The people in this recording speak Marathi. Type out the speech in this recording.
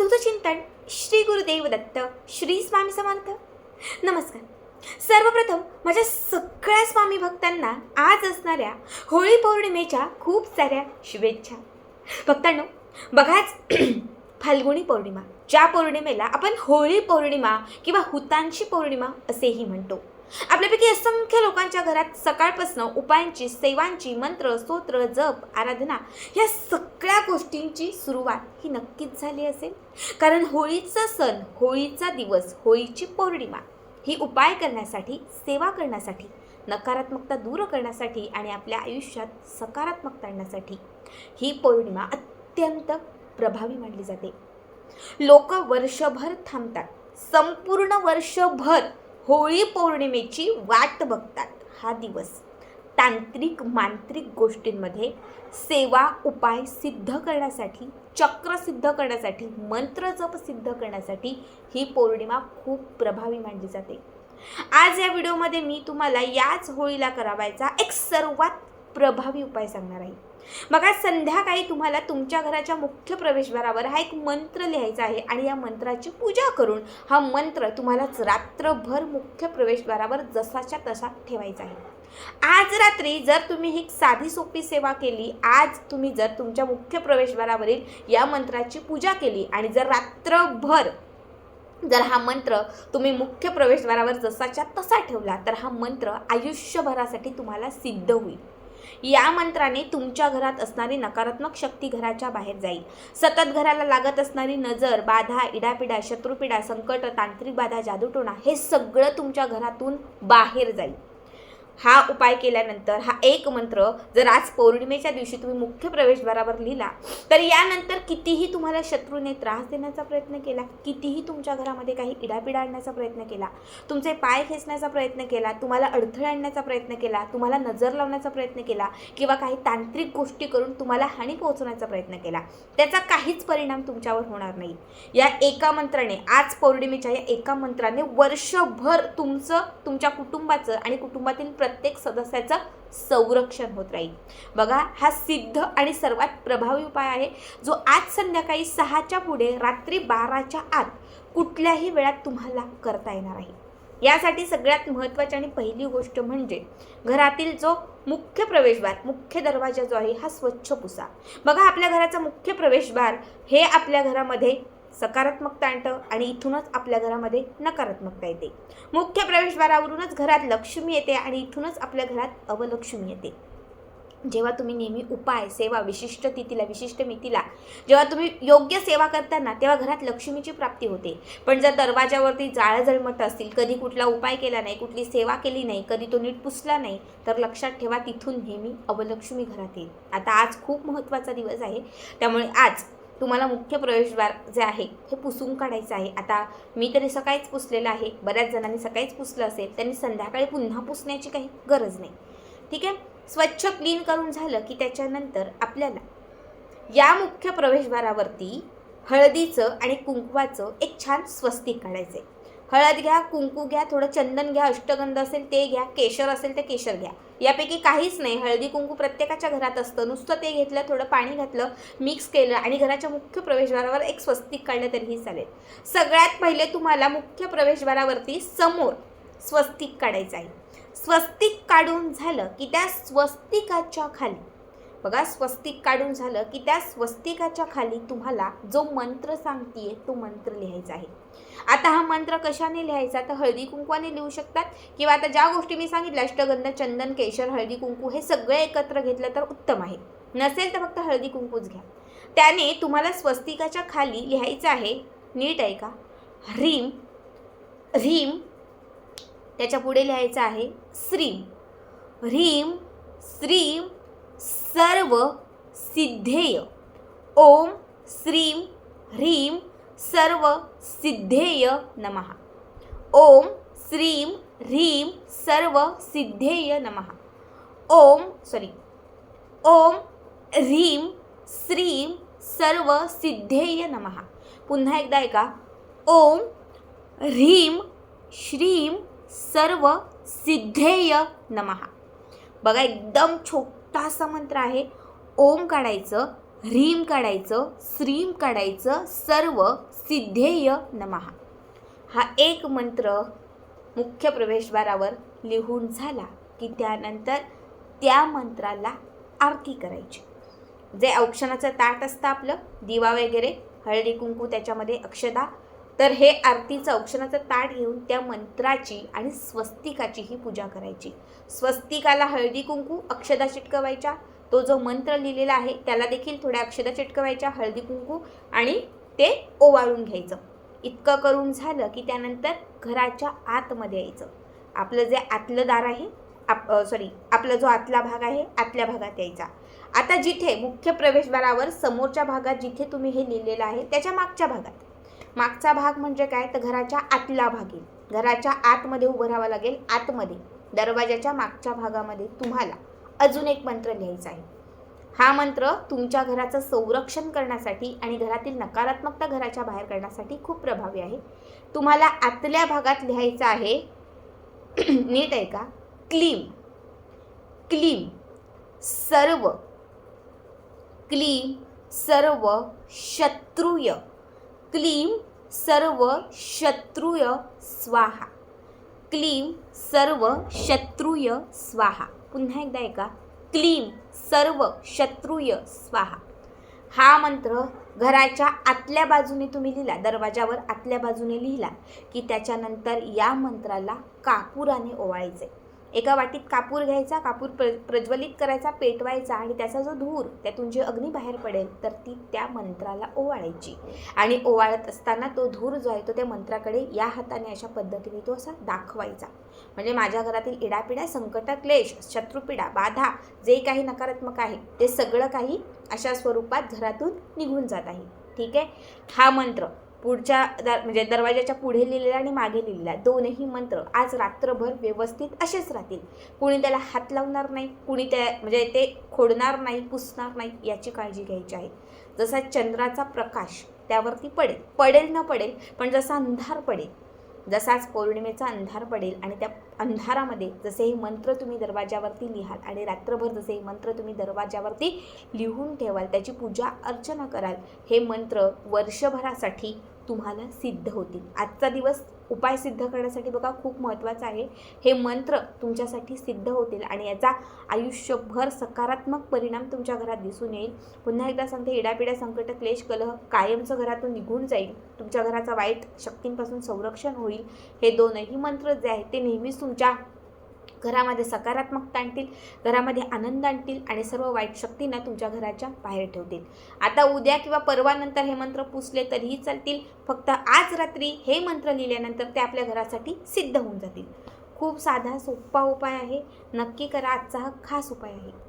अवधूत चिंतन श्री गुरुदेव दत्त श्री स्वामी समर्थ. नमस्कार. सर्वप्रथम माझ्या सगळ्या स्वामी भक्तांना आज असणाऱ्या होळी पौर्णिमेच्या खूप साऱ्या शुभेच्छा. भक्तांनो बघाच फाल्गुणी पौर्णिमा ज्या पौर्णिमेला आपण होळी पौर्णिमा किंवा हुतांशी पौर्णिमा असेही म्हणतो. आपल्यापैकी असंख्य लोकांच्या घरात सकाळपासून उपायांची सेवांची मंत्र स्तोत्र जप आराधना या सगळ्या गोष्टींची सुरुवात ही नक्कीच झाली असेल. कारण होळीचा सण होळीचा दिवस होळीची पौर्णिमा ही उपाय करण्यासाठी सेवा करण्यासाठी नकारात्मकता दूर करण्यासाठी आणि आपल्या आयुष्यात सकारात्मकता आणण्यासाठी ही पौर्णिमा अत्यंत प्रभावी मानली जाते. लोक वर्षभर थांबतात. संपूर्ण वर्षभर होळी पौर्णिमेची वाट बघतात हा दिवस. तांत्रिक मांत्रिक गोष्टींमध्ये सेवा उपाय सिद्ध करण्यासाठी चक्र सिद्ध करण्यासाठी मंत्र जप सिद्ध करण्यासाठी ही पौर्णिमा खूप प्रभावी मानली जाते. आज या व्हिडिओमध्ये मी तुम्हाला याच होळीला करावायचा एक सर्वात प्रभावी उपाय सांगणार आहे. बघा संध्याकाळी तुम्हाला तुमच्या घराच्या मुख्य प्रवेशद्वारावर हा एक मंत्र लिहायचा आहे आणि या मंत्राची पूजा करून हा मंत्र तुम्हालाच रात्रभर मुख्य प्रवेशद्वारावर जसाच्या तसा ठेवायचा आहे. आज रात्री जर तुम्ही ही साधी सोपी सेवा केली आज तुम्ही जर तुमच्या मुख्य प्रवेशद्वारावरील या मंत्राची पूजा केली आणि जर रात्रभर जर हा मंत्र तुम्ही मुख्य प्रवेशद्वारावर जसाच्या तसा ठेवला तर हा मंत्र आयुष्यभरासाठी तुम्हाला सिद्ध होईल. या मंत्राने तुमच्या घरात असणारी नकारात्मक शक्ती घराच्या बाहेर जाईल. सतत घराला लागत असणारी नजर बाधा इडापिडा शत्रुपिडा संकट तांत्रिक बाधा जादूटोणा हे सगळं तुमच्या घरातून बाहेर जाईल. हा उपाय केल्यानंतर हा एक मंत्र जर आज पौर्णिमेच्या दिवशी तुम्ही मुख्य प्रवेशद्वारावर लिहिला तर यानंतर कितीही तुम्हाला शत्रूने त्रास देण्याचा प्रयत्न केला कितीही तुमच्या घरामध्ये काही इडापिडा आणण्याचा प्रयत्न केला तुमचे पाय खेचण्याचा प्रयत्न केला तुम्हाला अडथळे आणण्याचा प्रयत्न केला तुम्हाला नजर लावण्याचा प्रयत्न केला किंवा काही तांत्रिक गोष्टी करून तुम्हाला हानी पोहोचवण्याचा प्रयत्न केला त्याचा काहीच परिणाम तुमच्यावर होणार नाही. या एका मंत्राने आज पौर्णिमेच्या या एका मंत्राने वर्षभर तुमचं तुमच्या कुटुंबाचं आणि कुटुंबातील प्रत्येक सदस्याचं संरक्षण होत राहील. बघा हा सिद्ध आणि सर्वात प्रभावी उपाय आहे. जो आज संध्याकाळी सहाच्या पुढे रात्री बाराच्या आत कुठल्याही वेळात तुम्हाला करता येणार आहे. यासाठी सगळ्यात महत्त्वाची आणि पहिली गोष्ट म्हणजे घरातील जो मुख्य प्रवेशद्वार मुख्य दरवाजा जो आहे हा स्वच्छ पुसा. बघा आपल्या घराचा मुख्य प्रवेशद्वार हे आपल्या घरामध्ये सकारात्मकता आणतं आणि इथूनच आपल्या घरामध्ये नकारात्मकता येते. मुख्य प्रवेशद्वारावरूनच घरात लक्ष्मी येते आणि इथूनच आपल्या घरात अवलक्ष्मी येते. जेव्हा तुम्ही नेहमी उपाय सेवा विशिष्ट तिथीला विशिष्ट मितीला जेव्हा तुम्ही योग्य सेवा करताना तेव्हा घरात लक्ष्मीची प्राप्ती होते. पण जर दरवाजावरती जाळं जळमट असतील कधी कुठला उपाय केला नाही कुठली सेवा केली नाही कधी तो नीट पुसला नाही तर लक्षात ठेवा तिथून नेहमी अवलक्ष्मी घरात येईल. आता आज खूप महत्त्वाचा दिवस आहे. त्यामुळे आज तुम्हाला मुख्य प्रवेशद्वार जे आहे हे पुसून काढायचं आहे. आता मी तरी सकाळीच पुसलेलं आहे. बऱ्याच जणांनी सकाळीच पुसलं असेल त्यांनी संध्याकाळी पुन्हा पुसण्याची काही गरज नाही. ठीक आहे? स्वच्छ क्लीन करून झालं की त्याच्यानंतर आपल्याला या मुख्य प्रवेशद्वारावरती हळदीचं आणि कुंकवाचं एक छान स्वस्तिक काढायचं आहे हळद घ्या कुंकू घ्या थोडं चंदन घ्या अष्टगंध असेल ते घ्या केशर असेल तर केशर घ्या. यापैकी काहीच नाही. हळदी कुंकू प्रत्येकाच्या घरात असतं. नुसतं ते घेतलं थोडं पाणी घातलं मिक्स केलं आणि घराच्या मुख्य प्रवेशद्वारावर एक स्वस्तिक काढलं तरीही चालेल. सगळ्यात पहिले तुम्हाला मुख्य प्रवेशद्वारावरती समोर स्वस्तिक काढायचं आहे. स्वस्तिक काढून झालं की त्या स्वस्तिकाच्या खाली बघा स्वस्तिक काढून झालं की त्या स्वस्तिकाच्या खाली तुम्हाला जो मंत्र सांगतीये तो मंत्र लिहायचा आहे. आता हा मंत्र कशाने लिहायचा? तर हळदी कुंकवाने लिहू शकतात. किंवा आता ज्या गोष्टी मी सांगितल्या अष्टगंध चंदन केशर हळदी कुंकू हे सगळे एकत्र घेतलं तर उत्तम आहे. नसेल तर फक्त हळदी कुंकूच घ्या. त्याने तुम्हाला स्वस्तिकाच्या खाली लिहायचं आहे नीट आहे का? ह्रीम ह्रीम त्याच्या पुढे लिहायचं आहे श्रीम. ह्रीम श्रीम सर्व सिद्धेय। ओम श्रीम ह्रीम सर्व सिद्धेय नमः। ओम श्रीम ह्रीम सर्व सिद्धेय नमः। ओम सॉरी ओम ह्रीम श्रीम सर्व सिद्धेय नमः। पुन्हा एकदा ऐका। ओम ह्रीम श्रीम सर्व सिद्धेय नमः। बघा एकदम छोटासा मंत्र आहे. ओम काढायचं ह्रीम काढायचं श्रीम काढायचं सर्व सिद्धेय नमहा हा एक मंत्र मुख्य प्रवेशद्वारावर लिहून झाला की त्यानंतर त्या मंत्राला आरती करायची. जे औक्षणाचं ताट असतं आपलं दिवा वगैरे हळदी कुंकू त्याच्यामध्ये अक्षदा तर हे आरतीचं औक्षणाचं ताट घेऊन त्या मंत्राची आणि स्वस्तिकाची ही पूजा करायची. स्वस्तिकाला हळदी कुंकू अक्षदा चिटकवायच्या. तो जो मंत्र लिहिलेला आहे त्याला देखील थोड्या अक्षदा चिटकवायच्या हळदी कुंकू आणि ते ओवाळून घ्यायचं. इतकं करून झालं की त्यानंतर घराच्या आतमध्ये यायचं. आपलं जे आतलं दार आहे आप सॉरी आपला जो आतला भाग आहे आतल्या भागात यायचा. आता जिथे मुख्य प्रवेशद्वारावर समोरच्या भागात जिथे तुम्ही हे लिहिलेलं आहे त्याच्या मागच्या भागात. मागचा भाग म्हणजे काय? तर घराच्या आतला भाग येईल. घराच्या आतमध्ये उभं राहावं लागेल. आतमध्ये. दरवाजाच्या मागच्या भागामध्ये तुम्हाला अजून एक मंत्र लिहायचा आहे. हा मंत्र तुमच्या घराचं संरक्षण करण्यासाठी आणि घरातील नकारात्मकता घराच्या बाहेर करण्यासाठी खूप प्रभावी आहे. तुम्हाला आतल्या भागात लिहायचं आहे. नीट आहे का क्लीम. क्लीम. सर्व. क्लीम सर्व शत्रुय. क्लीम सर्व शत्रुय स्वाहा. क्लीम सर्व शत्रुय स्वाहा. पुन्हा एकदा ऐका. क्लीम सर्व शत्रुय स्वाहा. हा मंत्र घराच्या आतल्या बाजूने तुम्ही लिहिला दरवाजावर आतल्या बाजूने लिहिला की त्याच्यानंतर या मंत्राला कापुराने ओवाळायचे. एका वाटीत कापूर घ्यायचा कापूर प्र प्रज्वलित करायचा पेटवायचा आणि त्याचा जो धूर त्यातून जी अग्नी बाहेर पडेल तर ती त्या मंत्राला ओवाळायची. आणि ओवाळत असताना तो धूर जो आहे तो त्या मंत्राकडे या हाताने अशा पद्धतीने तो असा दाखवायचा. म्हणजे माझ्या घरातील इडापिडा संकट क्लेश शत्रुपिडा बाधा जे काही नकारात्मक आहे ते सगळं काही अशा स्वरूपात घरातून निघून जात आहे. ठीक आहे? हा मंत्र पुढच्या दर म्हणजे दरवाजाच्या पुढे लिहिलेला आणि मागे लिहिलेला दोनही मंत्र आज रात्रभर व्यवस्थित असेच राहतील. कुणी त्याला हात लावणार नाही कुणी त्या म्हणजे ते खोडणार नाही पुसणार नाही याची काळजी घ्यायची आहे. जसा चंद्राचा प्रकाश त्यावरती पडेल पडेल न पडेल पण जसा अंधार पडेल जसाच पौर्णिमेचा अंधार पडेल आणि त्या अंधारामध्ये जसे हे मंत्र तुम्ही दरवाजावरती लिहाल आणि रात्रभर जसे हे मंत्र तुम्ही दरवाजावरती लिहून ठेवाल त्याची पूजा अर्चना कराल हे मंत्र वर्षभरासाठी तुम्हाला सिद्ध होतील. आजचा दिवस उपाय सिद्ध करण्यासाठी बघा खूप महत्त्वाचा आहे. हे मंत्र तुमच्यासाठी सिद्ध होतील आणि याचा आयुष्यभर सकारात्मक परिणाम तुमच्या घरात दिसून येईल. पुन्हा एकदा सांगते इडापिडा संकट क्लेश कलह कायमचं घरातून निघून जाईल. तुमच्या घराचा वाईट शक्तींपासून संरक्षण होईल. हे दोनही मंत्र जे आहेत ते नेहमीच तुमच्या घरामध्ये सकारात्मकता आणतील घरामध्ये आनंद आणतील आणि सर्व वाईट शक्तींना तुमच्या घराच्या बाहेर ठेवतील. आता उद्या किंवा परवानंतर हे मंत्र पुसले तरीही चालतील. फक्त आज रात्री हे मंत्र लिहिल्यानंतर ते आपल्या घरासाठी सिद्ध होऊन जातील. खूप साधा सोपा उपाय आहे. नक्की करा. आजचा हा खास उपाय आहे.